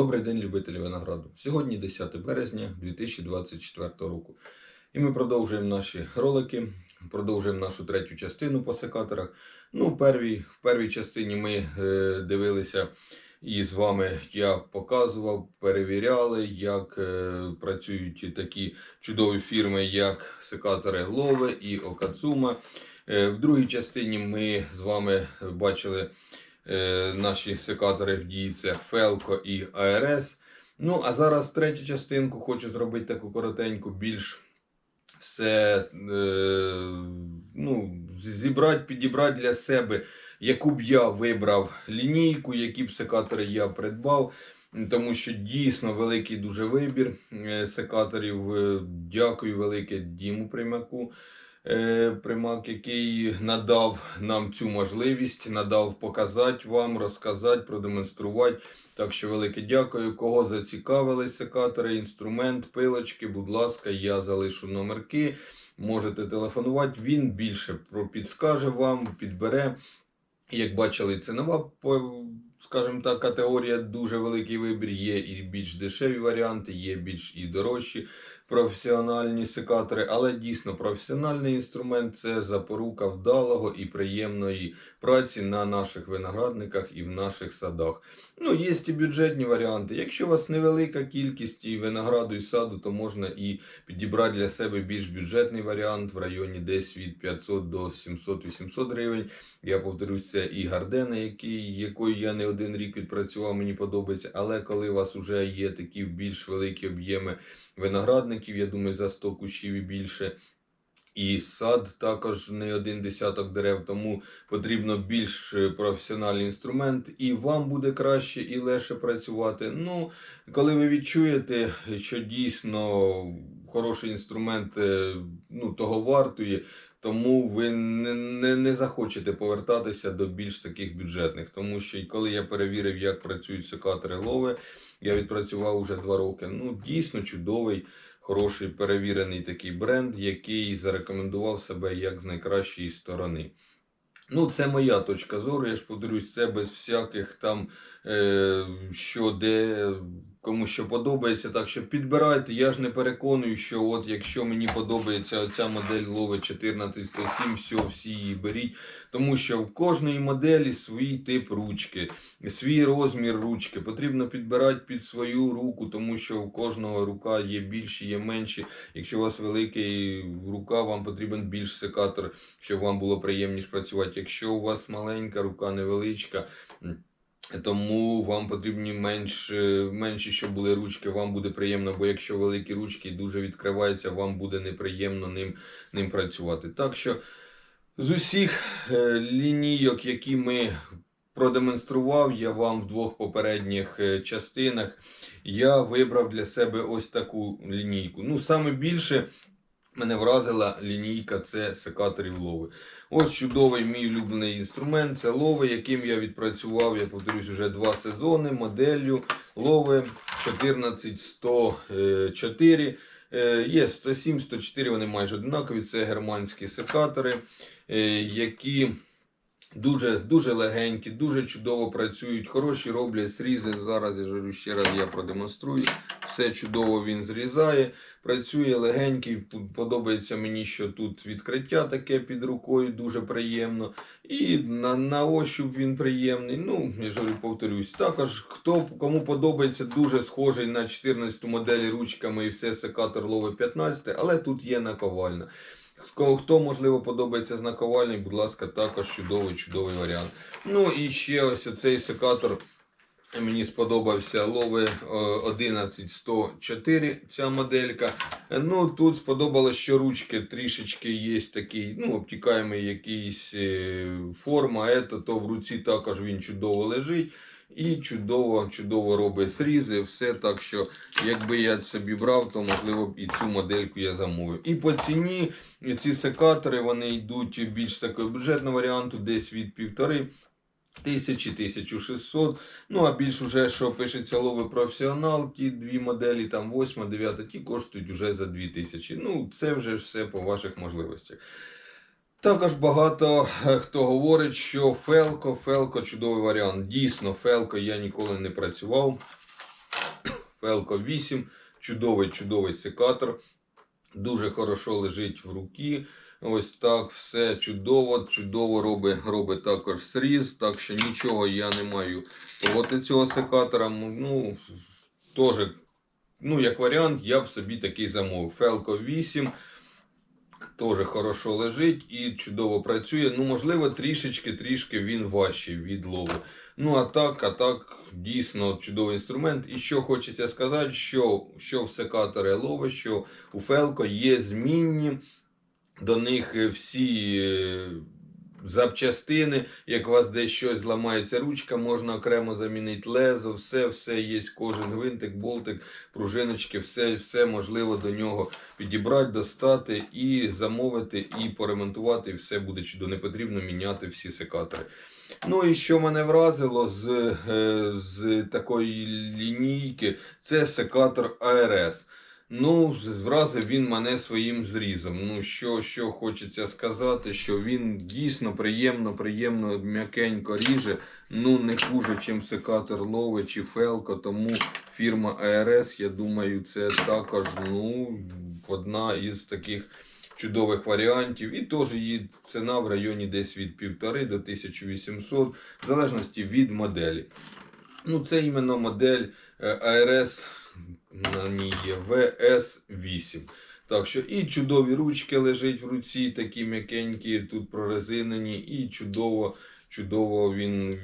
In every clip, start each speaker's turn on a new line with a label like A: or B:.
A: Добрий день, любителі винограду. Сьогодні 10 березня 2024 року. І ми продовжуємо наші ролики, продовжуємо нашу третю частину по секаторах. Ну, в первій, в первій частині ми е, дивилися і з вами я показував, перевіряли, як е, працюють такі чудові фірми, як секатори Лове і Окацума. Е, в другій частині ми з вами бачили наші секатори в дії це Фелко і АРС. Ну, а зараз третю частинку хочу зробити таку коротеньку, більш все е, ну, зібрати, підібрати для себе, яку б я вибрав лінійку, які б секатори я придбав. Тому що дійсно великий дуже вибір е, секаторів. Е, Дякую велике Діму Примаку. Е, Примак, який надав нам цю можливість, надав показати вам, розказати, продемонструвати. Так що велике дякую. Кого зацікавили секатори, інструмент, пилочки, будь ласка, я залишу номерки. Можете телефонувати. Він більше підскаже вам, підбере. Як бачили, цінова, скажімо так, категорія дуже великий вибір. Є і більш дешеві варіанти, є більш і дорожчі професіональні секатори, але дійсно професіональний інструмент це запорука вдалого і приємної праці на наших виноградниках і в наших садах. Ну, є і бюджетні варіанти. Якщо у вас невелика кількість і винограду і саду, то можна і підібрати для себе більш бюджетний варіант в районі десь від 500 до 700-800 гривень. Я повторюсь, це і гардена, який, якою я не один рік відпрацював, мені подобається. Але коли у вас вже є такі більш великі об'єми виноградників, я думаю, за 100 кущів і більше. І сад також не один десяток дерев, тому потрібно більш е, професіональний інструмент, і вам буде краще і легше працювати. Ну, коли ви відчуєте, що дійсно хороший інструмент е, ну, того вартує, тому ви не, не, не захочете повертатися до більш таких бюджетних. Тому що коли я перевірив, як працюють секатори лови, я відпрацював уже два роки. Ну, дійсно чудовий хороший перевірений такий бренд, який зарекомендував себе як з найкращої сторони. Ну, це моя точка зору. Я ж повторюсь, це без всяких там, е, що де кому що подобається. Так що підбирайте. Я ж не переконую, що от якщо мені подобається оця модель Лови 14107, все, всі її беріть. Тому що в кожної моделі свій тип ручки, свій розмір ручки. Потрібно підбирати під свою руку, тому що у кожного рука є більші, є менші. Якщо у вас великий рука, вам потрібен більш секатор, щоб вам було приємніше працювати. Якщо у вас маленька рука, невеличка. Тому вам потрібні менш, е, менші, щоб були ручки, вам буде приємно, бо якщо великі ручки дуже відкриваються, вам буде неприємно ним, ним працювати. Так що з усіх е, лінійок, які ми продемонстрував я вам в двох попередніх е, частинах, я вибрав для себе ось таку лінійку. Ну, саме більше мене вразила лінійка це секаторів лови. Ось чудовий мій улюблений інструмент. Це лови, яким я відпрацював, я повторюсь, вже два сезони моделлю лови 14104. Е, Є 107, 104, вони майже однакові. Це германські секатори, е, які дуже, дуже легенькі, дуже чудово працюють, хороші роблять зрізи. Зараз я ще раз я продемонструю. Все чудово він зрізає. Працює легенький. Подобається мені, що тут відкриття таке під рукою, дуже приємно. І на, на ощуп він приємний. Ну, я ж повторюсь. Також хто кому подобається, дуже схожий на 14 моделі ручками і все секатор лови 15, але тут є наковальна. Хто, хто можливо подобається з наковальний, будь ласка, також чудовий, чудовий варіант. Ну і ще ось оцей секатор. Мені сподобався Лови е, 11104, ця моделька. Ну, тут сподобалось, що ручки трішечки є такий, ну, обтікаємий якийсь е, форма, ето, то в руці також він чудово лежить. І чудово, чудово робить зрізи, все так що, якби я собі брав, то можливо і цю модельку я замовив. І по ціні ці секатори вони йдуть більш такого бюджетного варіанту, десь від півтори тисячі, 1600. Ну, а більш уже, що пишеться лови професіонал, ті дві моделі, там 8, 9, ті коштують вже за 2000. Ну, це вже все по ваших можливостях. Також багато е, хто говорить, що Фелко, Фелко чудовий варіант. Дійсно, Фелко я ніколи не працював. Фелко 8. Чудовий, чудовий секатор. Дуже хорошо лежить в руки. Ось так все чудово, чудово робить, робить також сріз. Так що нічого я не маю проти цього секатора. Ну, теж, ну, як варіант, я б собі такий замовив. Фелко 8. Теж хорошо лежить і чудово працює. Ну, можливо, трішечки, трішки він важчий від лову. Ну, а так, а так, дійсно чудовий інструмент. І що хочеться сказати, що, що в секатори лови, що у Фелко є змінні. До них е, всі е, запчастини, як у вас десь щось зламається ручка, можна окремо замінити лезо, все, все є, кожен гвинтик, болтик, пружиночки, все, все можливо до нього підібрати, достати і замовити, і поремонтувати, і все буде чудово. Не потрібно міняти всі секатори. Ну і що мене вразило з, е, з такої лінійки, це секатор АРС. Ну, вразив він мене своїм зрізом. Ну, що, що хочеться сказати, що він дійсно приємно, приємно, м'якенько ріже. Ну, не хуже, чим секатор Лове чи Фелко. Тому фірма АРС, я думаю, це також ну, одна із таких чудових варіантів. І теж її ціна в районі десь від 1,5 до 1800, в залежності від моделі. Ну, це іменно модель е, АРС на ній є VS8. Так що і чудові ручки лежать в руці, такі м'якенькі, тут прорезинені, і чудово, чудово він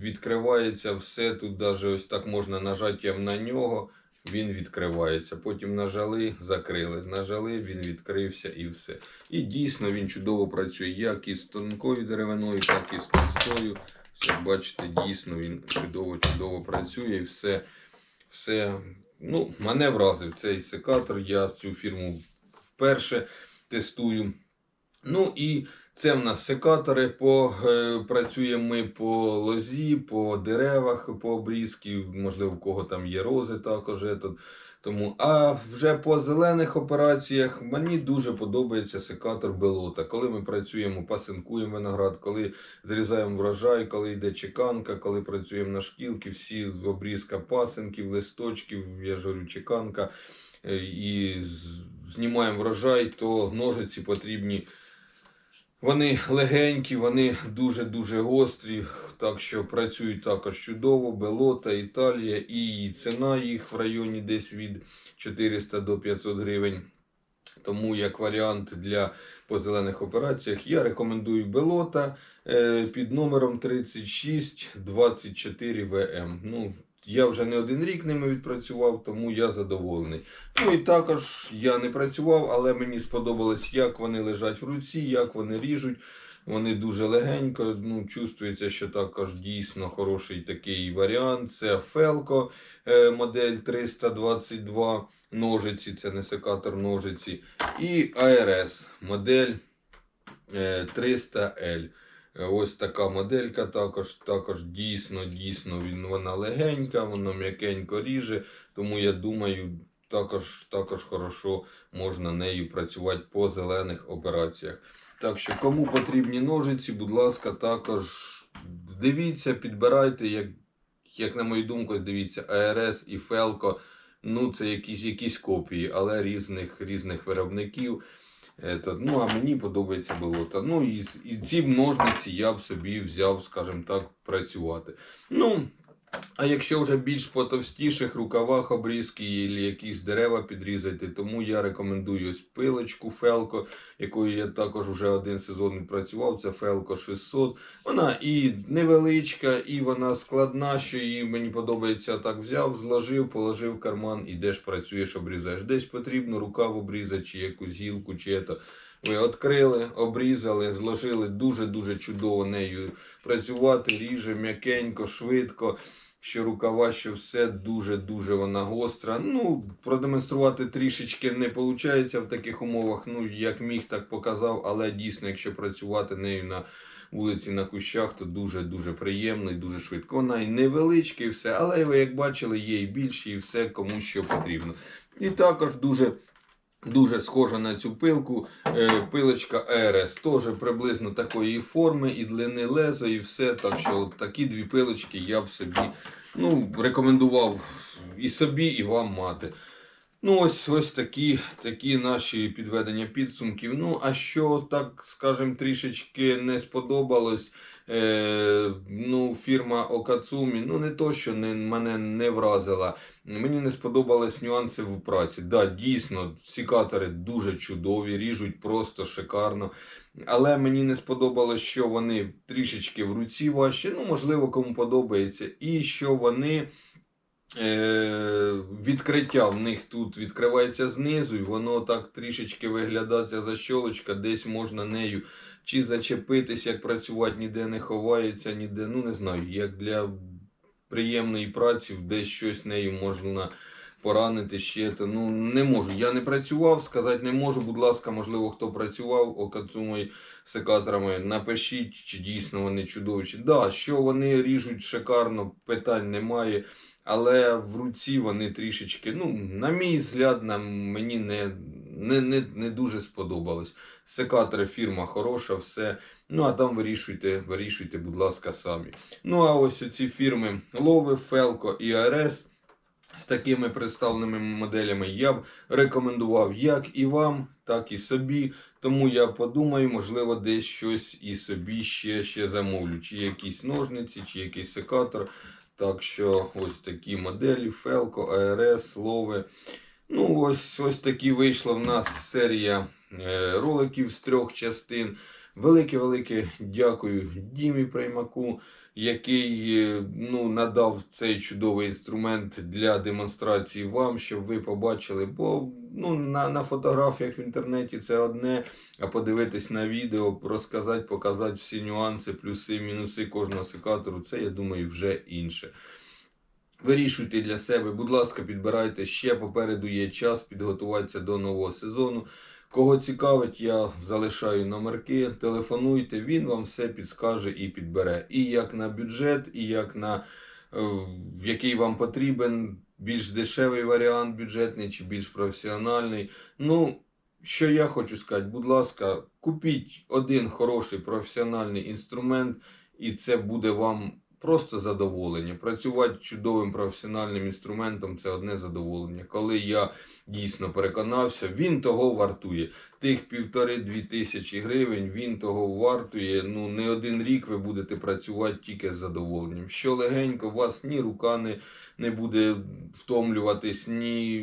A: відкривається. Все тут навіть ось так можна нажаттям на нього. Він відкривається. Потім нажали, закрили. Нажали, він відкрився і все. І дійсно він чудово працює як із тонкою деревиною, так і з товстою. Як бачите, дійсно він чудово-чудово працює і все. все Ну, мене вразив цей секатор. Я цю фірму вперше тестую. Ну і це в нас секатори. По, е, працюємо ми по лозі, по деревах, по обрізки. Можливо, у кого там є рози також. тут. Тому, а вже по зелених операціях мені дуже подобається секатор белота. Коли ми працюємо, пасинкуємо виноград, коли зрізаємо врожай, коли йде чеканка, коли працюємо на шкілки, всі обрізка пасинків, листочків, я ж чеканка е, і знімаємо врожай, то ножиці потрібні. Вони легенькі, вони дуже-дуже гострі, так що працюють також чудово. Белота, Італія і ціна їх в районі десь від 400 до 500 гривень. Тому як варіант для по зелених операціях я рекомендую Белота е, під номером 3624 ВМ. Ну, я вже не один рік ними відпрацював, тому я задоволений. Ну і також я не працював, але мені сподобалось, як вони лежать в руці, як вони ріжуть. Вони дуже легенько. Ну, чувствується, що також дійсно хороший такий варіант. Це Felco е, модель 322 ножиці, це не секатор ножиці. І ARS модель е, 300L. Е, Ось така моделька також, також дійсно, дійсно вона легенька, вона м'якенько ріже, тому я думаю, також, також хорошо можна нею працювати по зелених операціях. Так що, кому потрібні ножиці, будь ласка, також дивіться, підбирайте, як, як на мою думку, дивіться, АРС і Фелко. Ну, це якісь, якісь копії, але різних, різних виробників. Ето, ну, а мені подобається болото. Ну, і, і ці ножниці я б собі взяв, скажімо так, працювати. Ну, а якщо вже більш по товстіших рукавах обрізки і якісь дерева підрізати, тому я рекомендую ось пилочку Фелко, якою я також вже один сезон відпрацював. Це Фелко 600. Вона і невеличка, і вона складна, що її мені подобається так взяв, зложив, положив в карман, ідеш, працюєш, обрізаєш. Десь потрібно рукав обрізати, чи якусь гілку, чи ето. Ви відкрили, обрізали, зложили дуже-дуже чудово нею працювати, ріже м'якенько, швидко. Що рукава, що все дуже-дуже вона гостра. Ну, продемонструвати трішечки не виходить в таких умовах. Ну, як міг, так показав, але дійсно, якщо працювати нею на вулиці на кущах, то дуже-дуже приємно і дуже швидко. Вона і невеличка, і все, але ви як бачили, є і більші, і все кому що потрібно. І також дуже. Дуже схожа на цю пилку. Е, пилочка RS, теж приблизно такої форми, і длини леза, і все. Так що от такі дві пилочки я б собі Ну, рекомендував і собі, і вам мати. Ну, ось ось такі, такі наші підведення підсумків. Ну, а що, так скажем, трішечки не сподобалось. Е, ну, фірма Окацумі, ну не то, що не, мене не вразила. Мені не сподобались нюанси в праці. Да, дійсно, сікатори дуже чудові, ріжуть просто шикарно. Але мені не сподобалось, що вони трішечки в руці важчі. Ну, можливо, кому подобається. І що вони. Е, відкриття в них тут відкривається знизу, і воно так трішечки виглядає ця защолочка, десь можна нею чи зачепитись, як працювати, ніде не ховається, ніде, ну не знаю, як для приємної праці, десь щось нею можна поранити ще. То, ну не можу. Я не працював, сказати не можу. Будь ласка, можливо, хто працював окацумою секаторами, напишіть, чи дійсно вони чудові. Чи да, що вони ріжуть шикарно, питань немає. Але в руці вони трішечки, ну, на мій взгляд, на мені не, не, не, не дуже сподобалось. Секатори фірма хороша, все. Ну, а там вирішуйте, вирішуйте, будь ласка, самі. Ну, а ось ці фірми Лови, Фелко і АРС з такими представленими моделями я б рекомендував як і вам, так і собі. Тому я подумаю, можливо, десь щось і собі ще, ще замовлю. Чи якісь ножниці, чи якийсь секатор. Так що ось такі моделі Фелко, АРС, Лови. Ну, ось ось такі вийшла в нас серія е, роликів з трьох частин. Велике-велике дякую Дімі Приймаку, який е, ну, надав цей чудовий інструмент для демонстрації вам, щоб ви побачили. Бо ну, на, на фотографіях в інтернеті це одне, а подивитись на відео, розказати, показати всі нюанси, плюси, мінуси кожного секатору, це, я думаю, вже інше. Вирішуйте для себе, будь ласка, підбирайте ще попереду є час підготуватися до нового сезону. Кого цікавить, я залишаю номерки, телефонуйте, він вам все підскаже і підбере. І як на бюджет, і як на е, який вам потрібен, більш дешевий варіант бюджетний чи більш професіональний. Ну, що я хочу сказати, будь ласка, купіть один хороший професіональний інструмент, і це буде вам просто задоволення. Працювати чудовим професіональним інструментом це одне задоволення. Коли я дійсно переконався, він того вартує. Тих півтори-дві тисячі гривень він того вартує. Ну не один рік ви будете працювати тільки з задоволенням. Що легенько, вас ні рука не, не буде втомлюватись, ні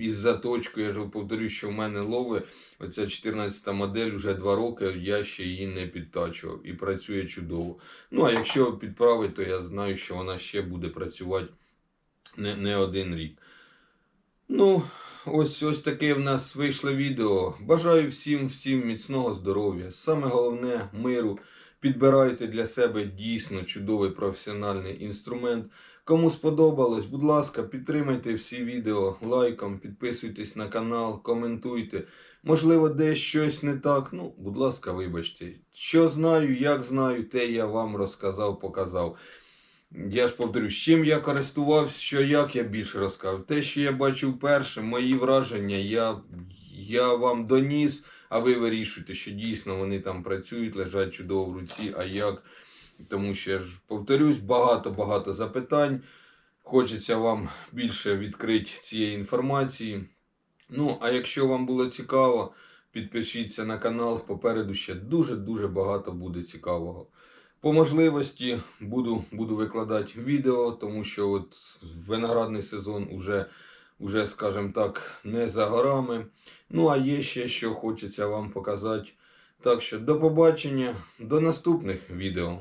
A: із заточкою. Я ж повторю, що в мене лови. Оця 14 модель вже два роки, я ще її не підтачував і працює чудово. Ну а якщо підправити, то я знаю, що вона ще буде працювати не, не один рік. Ну, ось ось таке в нас вийшло відео. Бажаю всім всім міцного здоров'я. Саме головне миру. Підбирайте для себе дійсно чудовий професіональний інструмент. Кому сподобалось, будь ласка, підтримайте всі відео лайком, підписуйтесь на канал, коментуйте. Можливо, десь щось не так. Ну, будь ласка, вибачте. Що знаю, як знаю, те я вам розказав, показав. Я ж повторю, з чим я користувався, що як я більше розказав. Те, що я бачив перше, мої враження, я, я вам доніс, а ви вирішуєте, що дійсно вони там працюють, лежать чудово в руці, а як. Тому що я ж повторюсь, багато-багато запитань. Хочеться вам більше відкрити цієї інформації. Ну, а якщо вам було цікаво, підпишіться на канал. Попереду ще дуже-дуже багато буде цікавого. По можливості буду, буду викладати відео, тому що от виноградний сезон уже, уже, скажімо так, не за горами. Ну, а є ще, що хочеться вам показати. Так що до побачення, до наступних відео.